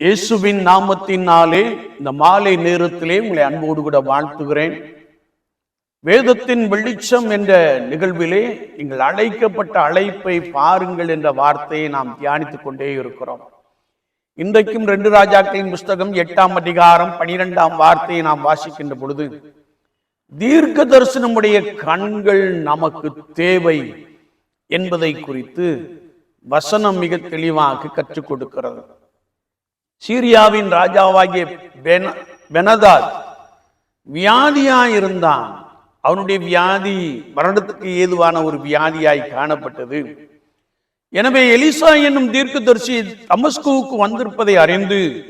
இயேசுவின் நாமத்தினாலே இந்த மாலை நேரத்திலே உங்களை அன்போடு கூட வாழ்த்துகிறேன். வேதத்தின் வெளிச்சம் என்ற நிகழ்விலே நீங்கள் அழைக்கப்பட்ட அழைப்பை பாருங்கள் என்ற வார்த்தையை நாம் தியானித்துக் கொண்டே இருக்கிறோம். இன்றைக்கும் ரெண்டு ராஜாக்களின் புஸ்தகம் எட்டாம் அதிகாரம் பனிரெண்டாம் வார்த்தையை நாம் வாசிக்கின்ற பொழுது தீர்க்க தரிசனமுடைய கண்கள் நமக்கு தேவை என்பதை குறித்து வசனம் மிக தெளிவாக கற்றுக் கொடுக்கிறது. சீரியாவின் ராஜாவாகிய பென- பெனதாத் வியாதியாயிருந்தான் அவனுடைய வியாதி மரணத்துக்கு ஏதுவான ஒரு வியாதியாய் காணப்பட்டது. எனவே எலிசா என்னும் தீர்க்கதரிசி தமஸ்குவுக்கு வந்திருப்பதை அறிந்து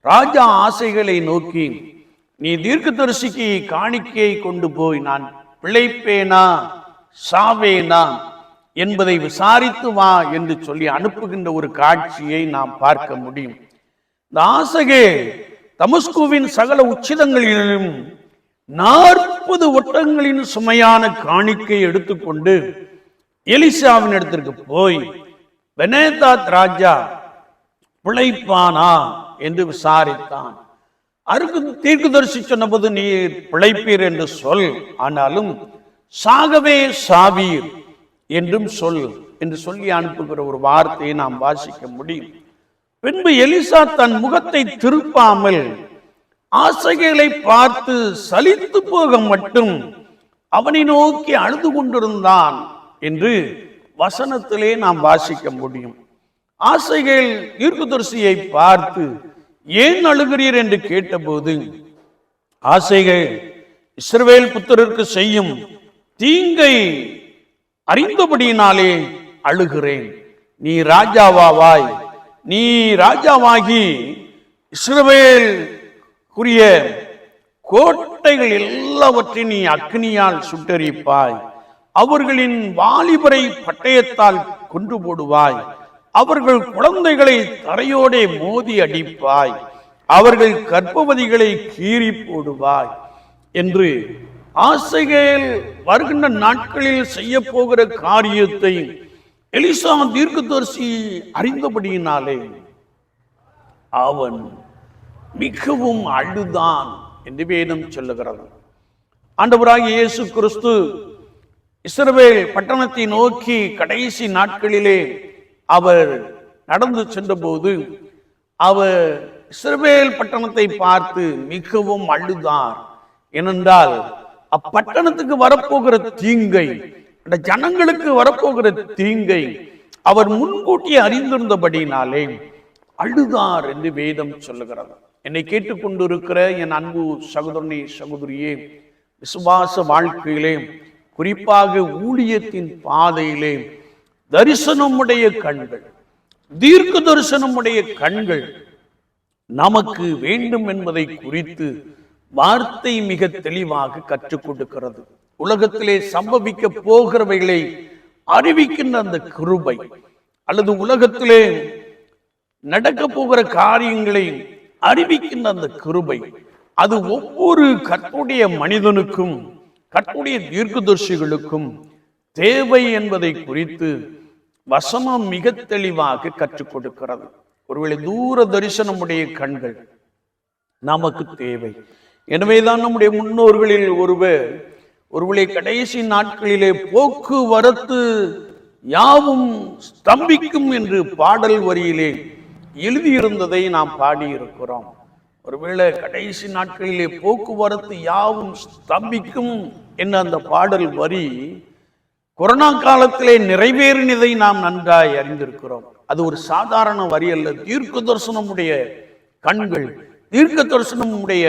ராஜா ஆசைகளை நோக்கி நீ தீர்க்கதரிசிக்கு காணிக்கையை கொண்டு போய் நான் பிழைப்பேனா? சாவேனா? என்பதை விசாரித்து வா என்று சொல்லி அனுப்புகின்ற ஒரு காட்சியை நாம் பார்க்க முடியும். இந்த ஆசகே தமஸ்குவின் சகல உச்சிதங்களிலும் நாற்பது ஒட்டங்களின் சுமையான காணிக்கை எடுத்துக்கொண்டு எலிசாவின் இடத்திற்கு போய் வெனேதாத் ராஜா பிழைப்பானா? என்று விசாரித்தான். அருக்கு தீர்க்குதரிசி சொன்னபோது நீர் பிழைப்பீர் என்று சொல். ஆனாலும் சாகவே சாவீர் என்றும் சொல். என்று சொல்லி அனுப்புகிற ஒரு வார்த்தையை நாம் வாசிக்க முடியும். பின்பு எலிசா தன் முகத்தை திருப்பாமல் ஆசைகளை பார்த்து சலித்து போக மட்டும் அவனை நோக்கி அழுது கொண்டிருந்தான் என்று வசனத்திலே நாம் வாசிக்க முடியும். ஆசைகள் தீர்க்கதரிசியை பார்த்து ஏன் அழுகிறீர் என்று கேட்டபோது ஆசைகள் இஸ்ரவேல் புத்தருக்கு செய்யும் தீங்கை அறிந்தபடியினாலே அழுகிறேன். நீ ராஜாவாவாய் நீ ராஜாவாகி இஸ்ரவேலுக்குரிய கோட்டைகள் எல்லாவற்றையும் நீ அக்னியால் சுட்டரிப்பாய். அவர்களின் வாலிபரை பட்டயத்தால் கொண்டு போடுவாய். அவர்கள் குழந்தைகளை தரையோடே மோதி அடிப்பாய். அவர்கள் கர்ப்பவதிகளை கீறி போடுவாய் என்று ஆசைகள் வருகின்ற நாட்களில் செய்ய போகிற காரியத்தை எலிசா தீர்க்கதரிசி அறிந்தபடியினாலே அவன் மிகவும் அழுதான் என்று வேதம் சொல்லுகிறது. ஆண்டவராகிய இயேசு கிறிஸ்து இஸ்ரவேல் பட்டணத்தை நோக்கி கடைசி நாட்களிலே அவர் நடந்து சென்றபோது அவர் இஸ்ரவேல் பட்டணத்தை பார்த்து மிகவும் அழுதார். ஏனென்றால் அப்பட்டணத்துக்கு வரப்போகிற தீங்கை இந்த ஜனங்களுக்கு வரப்போகிற தீங்கை அவர் முன்கூட்டி அறிந்திருந்தபடினாலே அழுதார் என்று வேதம் சொல்லுகிறது. என்னை கேட்டுக்கொண்டிருக்கிற என் அன்பு சகோதரனே சகோதரியே விசுவாச வாழ்க்கையிலே குறிப்பாக ஊழியத்தின் பாதையிலே தரிசனமுடைய கண்கள் தீர்க்க தரிசனமுடைய கண்கள் நமக்கு வேண்டும் என்பதை குறித்து வார்த்தை மிக தெளிவாக கற்றுக் கொடுக்கிறது. உலகத்திலே சம்பவிக்க போகிறவைகளை அறிவிக்கின்ற அந்த கிருபை அல்லது உலகத்திலே நடக்க போகிற காரியங்களை அறிவிக்கின்ற அந்த கிருபை. அது ஒவ்வொரு கற்புடைய மனிதனுக்கும் கற்புடைய தீர்க்கதர்சிகளுக்கும் தேவை என்பதை குறித்து வசமம் மிக தெளிவாக கற்றுக் கொடுக்கிறது. ஒருவேளை தூர தரிசனமுடைய கண்கள் நமக்கு தேவை. எனவேதான் நம்முடைய முன்னோர்களில் ஒருவர் ஒருவேளை கடைசி நாட்களிலே போக்குவரத்து யாவும் ஸ்தம்பிக்கும் என்று பாடல் வரியிலே எழுதியிருந்ததை நாம் பாடியிருக்கிறோம். ஒருவேளை கடைசி நாட்களிலே போக்குவரத்து யாவும் ஸ்தம்பிக்கும் என்ற அந்த பாடல் வரி கொரோனா காலத்திலே நிறைவேறினதை நாம் நன்றாய் அறிந்திருக்கிறோம். அது ஒரு சாதாரண வரி அல்ல. தீர்க்க தரிசனமுடைய கண்கள் தீர்க்க தரிசனமுடைய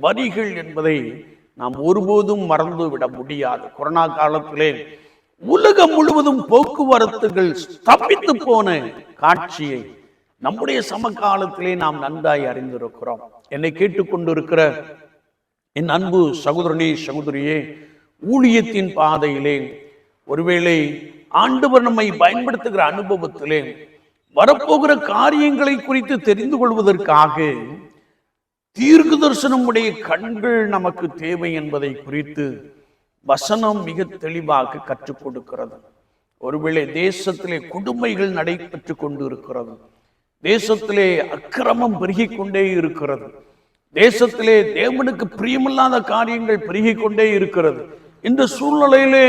வரிகள் என்பதை நாம் ஒருபோதும் மறந்து விட முடியாது. கொரோனா காலத்திலே உலகம் முழுவதும் போக்குவரத்துகள் ஸ்தபித்து போன காட்சியை நம்முடைய சமகாலத்திலே நாம் நன்றாய் அறிந்திருக்கிறோம். என்னை கேட்டுக்கொண்டிருக்கிற என் அன்பு சகோதரனே சகோதரியே ஊழியத்தின் பாதையிலே ஒருவேளை ஆண்டவர் நம்மை பயன்படுத்துகிற அனுபவத்திலே வரப்போகிற காரியங்களை குறித்து தெரிந்து கொள்வதற்காக தீர்க்கு தரிசனமுடைய கண்கள் நமக்கு தேவை என்பதை குறித்து வசனம் மிக தெளிவாக கற்றுக் கொடுக்கிறது. ஒருவேளை தேசத்திலே கொடுமைகள் நடைபெற்று கொண்டு இருக்கிறது தேசத்திலே அக்கிரமம் பெருகிக் கொண்டே இருக்கிறது. தேசத்திலே தேவனுக்கு பிரியமில்லாத காரியங்கள் பெருகிக் கொண்டே இருக்கிறது. இந்த சூழ்நிலையிலே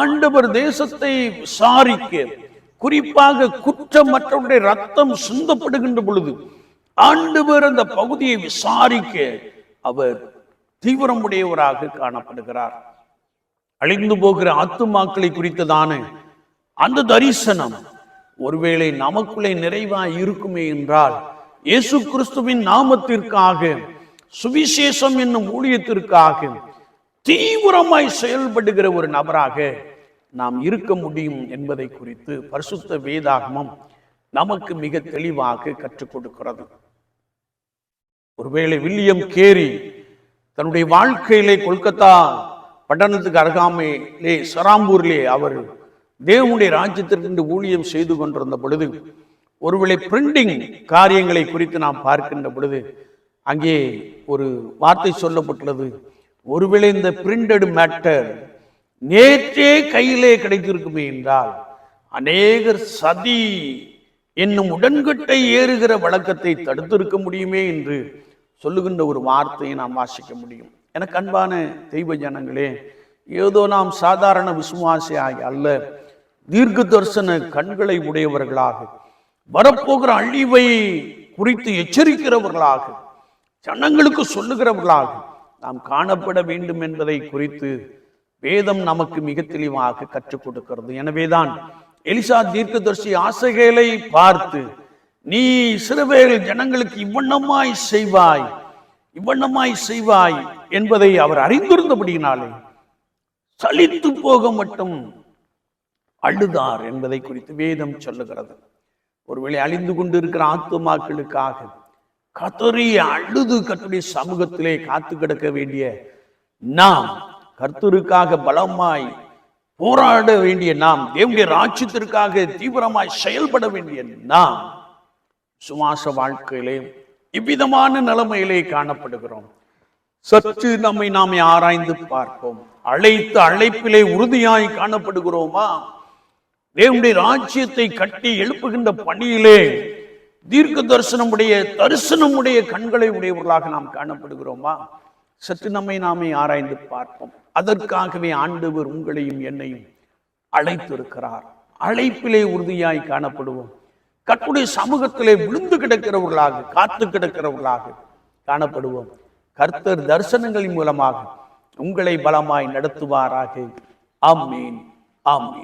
ஆண்டவர் தேசத்தை விசாரிக்க குறிப்பாக குற்றமற்றவருடைய ரத்தம் சிந்தப்படுகின்ற பொழுது ஆண்டவர் அந்த பகுதியை விசாரிக்க அவர் தீவிரமுடையவராக காணப்படுகிறார். அழிந்து போகிற ஆத்துமாக்களை குறித்ததான அந்த தரிசனம் ஒருவேளை நமக்குள்ளே நிறைவாய் இருக்குமே என்றால் இயேசு கிறிஸ்துவின் நாமத்திற்காக சுவிசேஷம் என்னும் ஊழியத்திற்காக தீவிரமாய் செயல்படுகிற ஒரு நபராக நாம் இருக்க முடியும் என்பதை குறித்து பரிசுத்த வேதாகமம் நமக்கு மிக தெளிவாக கற்றுக் கொடுக்கிறது. ஒருவேளை வில்லியம் கேரி தன்னுடைய வாழ்க்கையிலே கொல்கத்தா பட்டணத்துக்கு அருகாமையிலே சராம்பூரிலே அவர் தேவனுடைய ராஜ்யத்திற்கு ஊழியம் செய்து கொண்டிருந்த பொழுது ஒருவேளை பிரிண்டிங் காரியங்களை குறித்து நாம் பார்க்கின்ற பொழுது அங்கே ஒரு வார்த்தை சொல்லப்பட்டுள்ளது. ஒருவேளை இந்த பிரிண்டட் மேட்டர் நேற்றே கையிலே கிடைத்திருக்குமே என்றால் அநேகர் சதி என்னும் உடன்கட்டை ஏறுகிற வழக்கத்தை தடுத்திருக்க முடியுமே என்று சொல்லுகின்ற ஒரு வார்த்தையை நாம் வாசிக்க முடியும். எனக்கு அன்பான தெய்வ ஜனங்களே ஏதோ நாம் சாதாரண விசுவாசியாகி அல்ல தீர்க்க தரிசன கண்களை உடையவர்களாக வரப்போகிற அழிவை குறித்து எச்சரிக்கிறவர்களாக ஜனங்களுக்கு சொல்லுகிறவர்களாக நாம் காணப்பட வேண்டும் என்பதை குறித்து வேதம் நமக்கு மிக தெளிவாக கற்றுக் கொடுக்கிறது. எனவேதான் எலிசா தீர்க்கதர்சி ஆசைகளை பார்த்து நீ சிறுவேறு ஜனங்களுக்கு இவ்வண்ணமாய் செய்வாய் இவ்வண்ணமாய் செய்வாய் என்பதை அவர் அறிந்திருந்தபடியினாலே சலித்து போக மட்டும் அழுதார் என்பதை குறித்து வேதம் சொல்லுகிறது. ஒருவேளை அழிந்து கொண்டிருக்கிற ஆத்துமாக்களுக்காக கத்தரி அழுது கத்துடைய சமூகத்திலே காத்து கிடக்க வேண்டிய நாம் கர்த்தருக்காக பலமாய் போராட வேண்டிய நாம் தேவனுடைய ராஜ்யத்திற்காக தீவிரமாய் செயல்பட வேண்டிய நாம் சுவாச வாழ்க்கையிலே இவ்விதமான நிலைமையிலே காணப்படுகிறோம். சற்று நம்மை நாம் ஆராய்ந்து பார்ப்போம். அழைத்த அழைப்பிலே உறுதியாய் காணப்படுகிறோமா? தேவனுடைய ராஜ்யத்தை கட்டி எழுப்புகின்ற பணியிலே தீர்க்க தரிசனமுடைய தரிசனமுடைய கண்களை உடையவர்களாக நாம் காணப்படுகிறோமா? சற்று நம்மை நாமே ஆராய்ந்து பார்ப்போம். அதற்காகவே ஆண்டவர் உங்களையும் என்னையும் அழைத்திருக்கிறார். அழைப்பிலே உறுதியாய் காணப்படுவோம். கட்டுடைய சமூகத்திலே விழுந்து கிடக்கிறவர்களாக காத்து கிடக்கிறவர்களாக காணப்படுவோம். கர்த்தர் தரிசனங்களின் மூலமாக உங்களை பலமாய் நடத்துவாராக. ஆமீன். ஆமீன்.